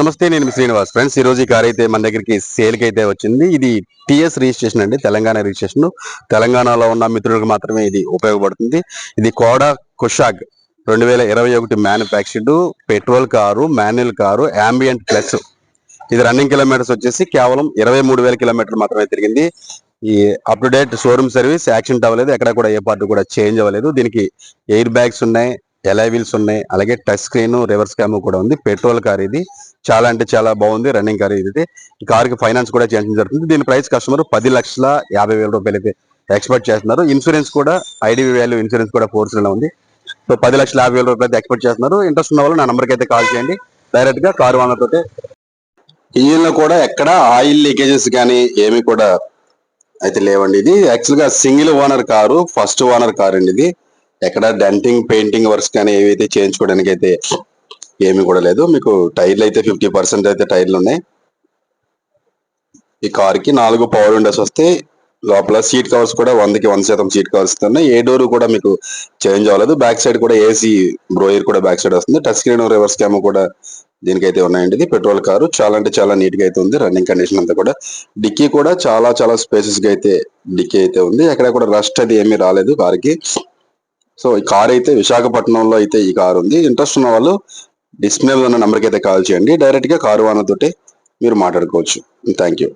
నమస్తే నేను శ్రీనివాస్ ఫ్రెండ్స్. ఈ రోజు ఈ కార్ అయితే మన దగ్గరికి సేల్కి అయితే వచ్చింది. ఇది టిఎస్ రిజిస్ట్రేషన్ అండి తెలంగాణ రిజిస్ట్రేషన్ తెలంగాణలో ఉన్న మిత్రులకు మాత్రమే ఇది ఉపయోగపడుతుంది. ఇది కోడా కుషాగ్ రెండు వేల ఇరవై ఒకటి manufactured petrol car manual car ambient plus ఇది రన్నింగ్ కిలోమీటర్స్ వచ్చేసి కేవలం ఇరవై మూడు వేల కిలోమీటర్లు మాత్రమే తిరిగింది. ఈ up to date showroom service accident అవ్వలేదు ఎక్కడ కూడా ఏ పార్ట్ కూడా చేంజ్ అవ్వలేదు. దీనికి ఎయిర్ బ్యాగ్స్ ఉన్నాయి ఎలై వీల్స్ ఉన్నాయి అలాగే టచ్ స్క్రీన్ రివర్స్ క్యామ్ కూడా ఉంది. పెట్రోల్ కార్ ఇది. చాలా అంటే చాలా బాగుంది రన్నింగ్ కార్ ఇది ఈ కార్కి ఫైనాన్స్ కూడా చేయడం జరుగుతుంది. దీని ప్రైస్ కస్టమర్ పది లక్షల యాభై వేల రూపాయలు అయితే ఎక్స్పెక్ట్ చేస్తున్నారు. ఇన్సూరెన్స్ కూడా ఐడివి వాల్యూ ఇన్సూరెన్స్ కూడా ఫోర్స్లో ఉంది. సో పది లక్షల యాభై వేల రూపాయలు ఎక్స్పెక్ట్ చేస్తున్నారు. ఇంట్రెస్ట్ ఉన్న వాళ్ళు నా నెంబర్కి అయితే కాల్ చేయండి. డైరెక్ట్గా కారు వాళ్ళతో ఇంజిన్లో కూడా ఎక్కడ ఆయిల్ లీకేజెస్ కానీ ఏమి కూడా అయితే లేవండి. ఇది యాక్చువల్గా single owner car first owner car అండి ఇది. ఎక్కడ డెంటింగ్ పెయింటింగ్ వర్క్స్ కానీ ఏవైతే చేయించుకోవడానికి అయితే ఏమి కూడా లేదు. మీకు టైర్లు అయితే ఫిఫ్టీ పర్సెంట్ అయితే టైర్లు ఉన్నాయి. ఈ కార్కి నాలుగు పవర్ విండోస్ వస్తే లోపల సీట్ కవర్స్ కూడా వందకి వంద శాతం సీట్ కవర్స్ ఉన్నాయి. ఏ డోర్ కూడా మీకు చేంజ్ అవ్వలేదు. బ్యాక్ సైడ్ కూడా ఏసీ బ్రోయర్ కూడా బ్యాక్ సైడ్ వస్తుంది. టచ్ స్క్రీన్ రివర్స్ క్యామ్ కూడా దీనికైతే ఉన్నాయండి. ఇది పెట్రోల్ కారు. చాలా అంటే చాలా నీట్గా అయితే ఉంది. రన్నింగ్ కండిషన్ అంతా కూడా డిక్కీ కూడా చాలా చాలా స్పేసెస్గా అయితే డిక్కీ అయితే ఉంది. ఎక్కడ కూడా రస్ట్ అది ఏమీ రాలేదు కార్కి. సో ఈ కార్ అయితే విశాఖపట్నంలో అయితే ఈ కార్ ఉంది. ఇంట్రెస్ట్ ఉన్న వాళ్ళు డిస్ప్లే ఉన్న నెంబర్కి అయితే కాల్ చేయండి. డైరెక్ట్గా కారు కారు వానతోటి మీరు మాట్లాడుకోవచ్చు. Thank you